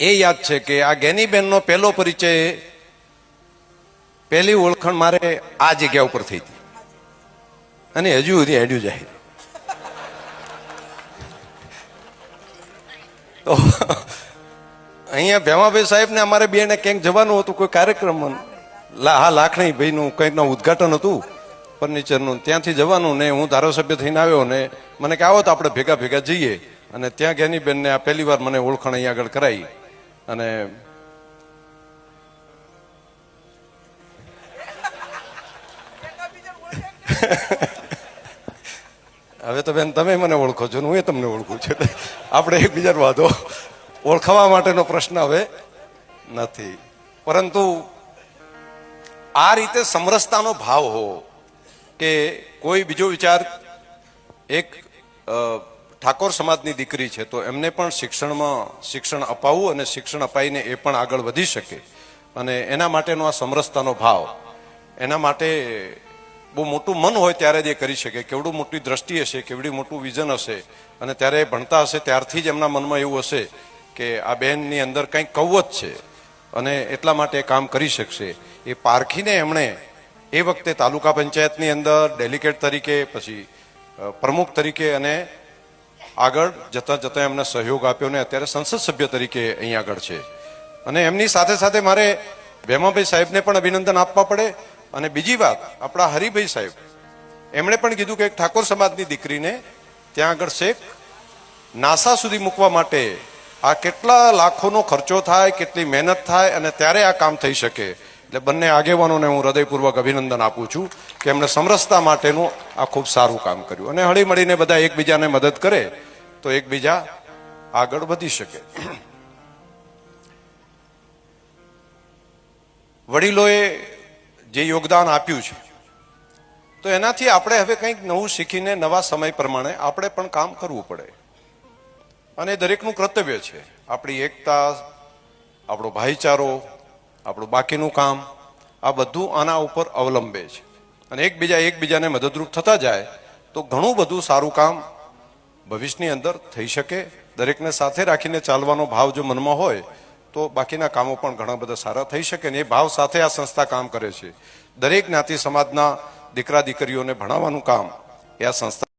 એ યાદ છે કે આ ગેનીબેનનો પહેલો પરિચય પહેલી ઓળખાણ મારે આ જગ્યા ઉપર થઈ હતી. અને હજુ સુધી હેડ્યું જાહેર. તો અહીંયા ભેમાભાઈ સાહેબને અમારે બેને ક્યાંક જવાનું હતું, કોઈ કાર્યક્રમમાં હા, લાખણી ભાઈનું કંઈકનું ઉદઘાટન હતું, ફર્નિચરનું. ત્યાંથી જવાનું ને હું ધારાસભ્ય થઈને આવ્યો ને મને કે આવો તો આપણે ભેગા ભેગા જઈએ. અને ત્યાં ગેનીબેનને આ પહેલી વાર મને ઓળખાણ અહીંયા આગળ કરાઈ. અને હવે તો બેન, તમે મને ઓળખો છો હું એ તમને ઓળખું છું. આપણે એકબીજાનો વાંધો ઓળખાવા માટેનો પ્રશ્ન હવે નથી. પરંતુ આ રીતે સમરસતાનો ભાવ હોવો કે કોઈ બીજો વિચાર એક ઠાકોર સમાજની દીકરી છે, તો એમને પણ શિક્ષણમાં શિક્ષણ અપાવવું અને શિક્ષણ અપાઈને એ પણ આગળ વધી શકે. અને એના માટેનો આ સમરસતાનો ભાવ. એના માટે બહુ મોટું મન હોય ત્યારે જ એ કરી શકે. કેવડું મોટી દ્રષ્ટિ હશે, કેવડી મોટું વિઝન હશે, અને ત્યારે એ ભણતા હશે, ત્યારથી જ એમના મનમાં એવું હશે કે આ બહેનની અંદર કંઈક કવત છે, અને એટલા માટે એ કામ કરી શકશે. એ પારખીને એમણે એ વખતે તાલુકા પંચાયતની અંદર ડેલિકેટ તરીકે, પછી પ્રમુખ તરીકે અને આગળ જતાં જતાં એમને સહયોગ આપ્યો ને અત્યારે સંસદ સભ્ય તરીકે અહીં આગળ છે. અને એમની સાથે સાથે મારે ભેમાભાઈ સાહેબને પણ અભિનંદન આપવા પડે. અને બીજી વાત, આપણા હરિભાઈ સાહેબ, એમણે પણ કીધું કે એક ઠાકોર સમાજની દીકરીને ત્યાં આગળ શેખ નાસા સુધી મૂકવા માટે આ કેટલા લાખોનો ખર્ચો થાય, કેટલી મહેનત થાય અને ત્યારે આ કામ થઈ શકે. એટલે બંને આગેવાનોને હું હૃદયપૂર્વક અભિનંદન આપું છું કે એમણે સમરસતા માટેનું આ ખૂબ સારું કામ કર્યું. અને હળી મળીને બધા એકબીજાને મદદ કરે તો એકબીજા આગળ વધી શકે. વડીલોએ જે યોગદાન આપ્યું છે, તો એનાથી આપણે હવે કંઈક નવું શીખીને નવા સમય પ્રમાણે આપણે પણ કામ કરવું પડે. અને દરેકનું કર્તવ્ય છે. આપણી એકતા, આપણો ભાઈચારો આપણું બાકીનું કામ આ બધું આના ઉપર અવલંબે છે. અને એકબીજા એકબીજાને મદદરૂપ થતા જાય તો ઘણું બધું સારું કામ ભવિષ્યની અંદર થઈ શકે. દરેકને સાથે રાખીને ચાલવાનો ભાવ જો મનમાં હોય તો બાકીના કામો પણ ઘણા બધા સારા થઈ શકે ને એ ભાવ સાથે આ સંસ્થા કામ કરે છે. દરેક જ્ઞાતિ સમાજના દીકરા દીકરીઓને ભણાવવાનું કામ એ આ સંસ્થા